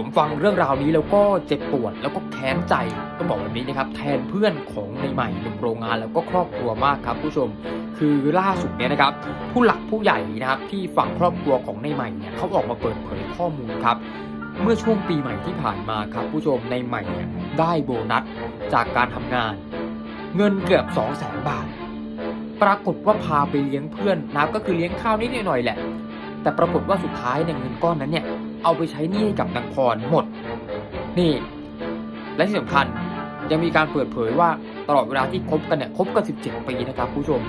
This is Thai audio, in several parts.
ผมฟังเรื่องราวนี้แล้วก็เจ็บปวดแล้วก็แค้นใจต้องบอกแบบนี้นะครับแทนเพื่อนของในใหม่หนุ่มโรงงานแล้วก็ครอบครัวมากครับผู้ชม คือล่าสุดเนี่ยนะครับ ผู้หลักผู้ใหญ่นะครับที่ฝั่งครอบครัวของในใหม่เนี่ยเขาออกมาเปิดเผยข้อมูลครับเมื่อช่วงปีใหม่ที่ผ่านมาครับผู้ชมในใหม่เนี่ยได้โบนัสจากการทำงาน เงินเกือบ2 0 0 0 0 0 บาท ปรากฏว่าพาไปเลี้ยงเพื่อนนะก็คือเลี้ยงข้าวนิดหน่อยแหละ แต่ปรากฏว่าสุดท้ายเนี่ยเงินก้อนนั้นเนี่ย เอาไปใช้หนี้ให้กับนางพรหมด นี่ และที่สำคัญยังมีการเปิดเผยว่าตลอดเวลาที่คบกันเนี่ยคบกัน 17 ปีนะครับผู้ชม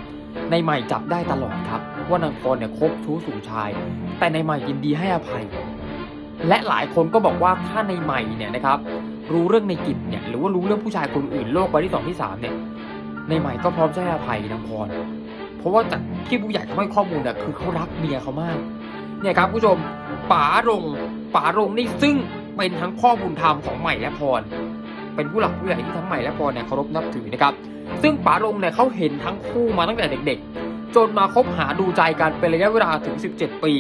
ในใหม่จับได้ตลอดครับ ว่านางพรเนี่ยคบชู้สู่ชาย แต่ในใหม่ยินดีให้อภัย และหลายคนก็บอกว่าถ้าในใหม่เนี่ยนะครับรู้เรื่องในกิจเนี่ยหรือว่ารู้เรื่องผู้ชายคนอื่นโลกใบที่สองที่สามเนี่ยในใหม่ก็พร้อมจะให้อภัยนางพร เพราะว่าจากที่ผู้ใหญ่เขาให้ข้อมูลเนี่ยคือเขารักเมียเขามาก เนี่ยครับผู้ชม ป๋ารงป๋ารงนี่ซึ่งเป็นทั้งพ่อบุญธรรมของใหม่และพร เป็นผู้หลักผู้ใหญ่ที่ทั้งใหม่และพรเนี่ยเคารพนับถือนะครับ ซึ่งป๋ารงเนี่ยเขาเห็นทั้งคู่มาตั้งแต่เด็ก ๆ จนมาคบหาดูใจกันเป็นระยะเวลาถึง 17 ปี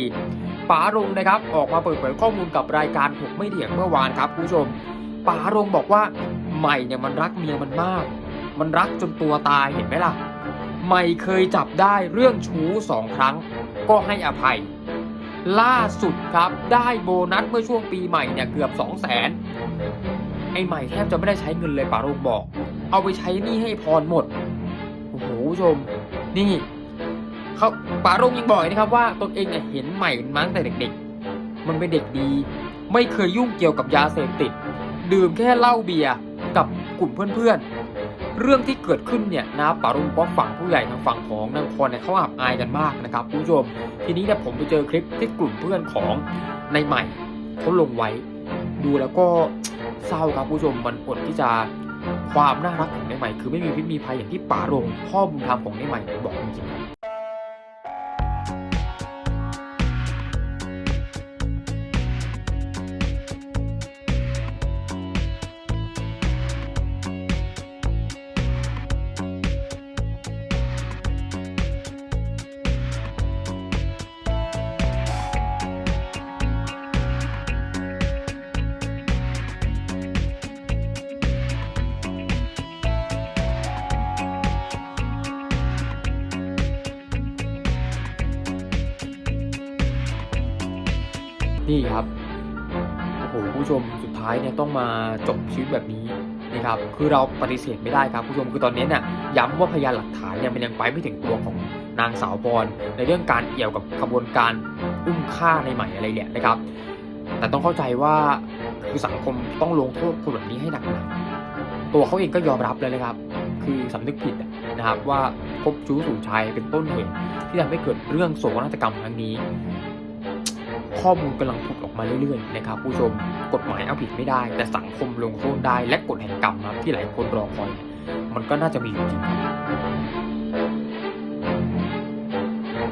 ป๋ารงนะครับออกมาเปิดเผยข้อมูลกับรายการถกไม่เถียงเมื่อวานครับผู้ชมป๋ารงบอกว่าใหม่เนี่ยมันรักเมียมันมาก มันรักจนตัวตายเห็นไหมล่ะไม่เคยจับได้เรื่องชู้สองครั้ง ก็ให้อภัย ล่าสุดครับได้โบนัสเมื่อช่วงปีใหม่เนี่ยเกือบ 2 0 0แสนไอ้ใหม่แทบจะไม่ได้ใช้เงินเลยป่าโรงบอก เอาไปใช้หนี้ให้พรหมด โอ้โหชม นี่เขาป่าโรงยังบอกนะครับว่าตนเองเนี่ยเห็นใหม่มั้งแต่เด็กๆ มันเป็นเด็กดี ไม่เคยยุ่งเกี่ยวกับยาเสพติด ดื่มแค่เหล้าเบียร์กับกลุ่มเพื่อนๆ เรื่องที่เกิดขึ้นเนี่ยนะปารุ่งก็ฝั่งผู้ใหญ่ทางฝั่งของนางพรเนี่ยเขาอับอายกันมากนะครับคุณผู้ชม ทีนี้เนี่ยผมไปเจอคลิปที่กลุ่มเพื่อนของในใหม่เขาลงไว้ ดูแล้วก็เศร้าครับผู้ชมมันอดที่จะความน่ารักของในใหม่ คือไม่มีพิษมีภัยอย่างที่ป๋ารงพ่อบุญธรรมของในใหม่บอกจริง นี่ครับโอ้โหผู้ชมสุดท้ายเนี่ยต้องมาจบชีวิตแบบนี้นะครับคือเราปฏิเสธไม่ได้ครับผู้ชมคือตอนนี้เนี่ยย้ำว่าพยานหลักฐานเนี่ยมันยังไปไม่ถึงตัวของนางสาวบอลในเรื่องการเกี่ยวกับขบวนการอุ้มฆ่าในใหม่อะไรเนี่ยนะครับ แต่ต้องเข้าใจว่าคือสังคมต้องลงโทษคนแบบนี้ให้หนักตัวเขาเองก็ยอมรับเลยนะครับ คือสำนึกผิดนะครับว่าพบชู้สู่ชายเป็นต้นเหตุที่ทำให้เกิดเรื่องโศกนาฏกรรมครั้งนี้ ข้อมูลกำลังผุดออกมาเรื่อยๆนะครับผู้ชมกฎหมายเอาผิดไม่ได้ แต่สังคมลงโทษได้และกฎแห่งกรรมนะที่หลายคนรอคอยเนี่ยมันก็น่าจะมีอยู่จริงครับ